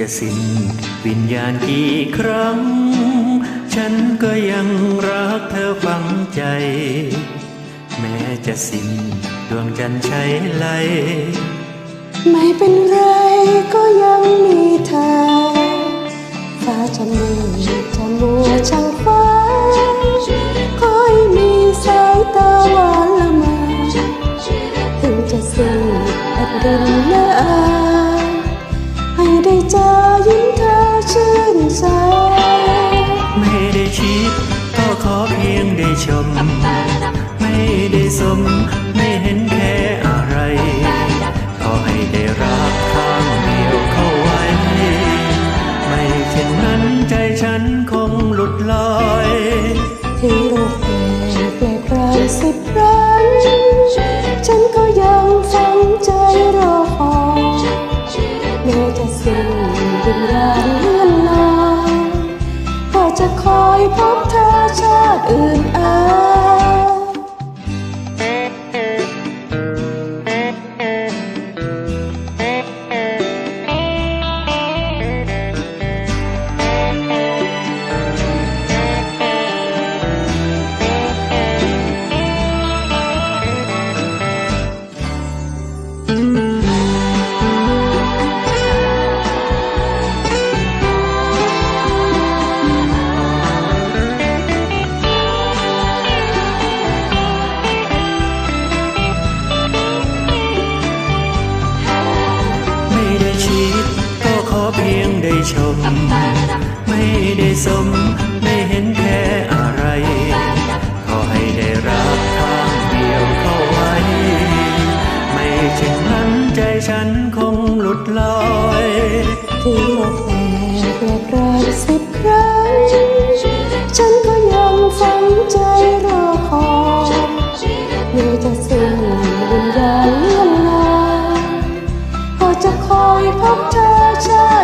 จะสิ้นวิญญาณกี่ครั้ง ฉันก็ยังรักเธอฝังใจ แม้จะสิ้นดวงจันทร์ใช้ไหลไม่เป็นไรก็ยังมีเธอฟ้าจะมืดจะมัวช่างฟ้าคอยมีสายตาหวานละมาถึงจะสิ้นแผ่นดินละอา ชม ไม่ได้สม ไม่เห็นแค่อะไร ขอให้ได้รักข้างเดียวเข้าไว้ ไม่เช่นนั้นใจฉันคงหลุดลอยถึงโลกแปลเปลี่ยนแปลงสิบครั้งฉันก็ยังฝังใจรอคอยแม้จะสิ้นวิญญาณเลื่อนลอยก็จะคอยพบเธอ ชาติอื่นอา ชม ไม่ได้สม ไม่เห็นแค่อะไร ขอให้ได้รักข้างเดียวเข้าไว้ ไม่เช่นนั้นใจฉันคงหลุดลอยถึงโลกแปลเปลี่ยนแปลงสิบครั้งฉันก็ยังฝังใจรอคอยแม้จะสิ้นวิญญาณเลื่อนลอยก็จะคอยพบเธอชาติอื่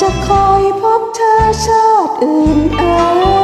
จะคอยพบเธอชาติอื่นเอ่ย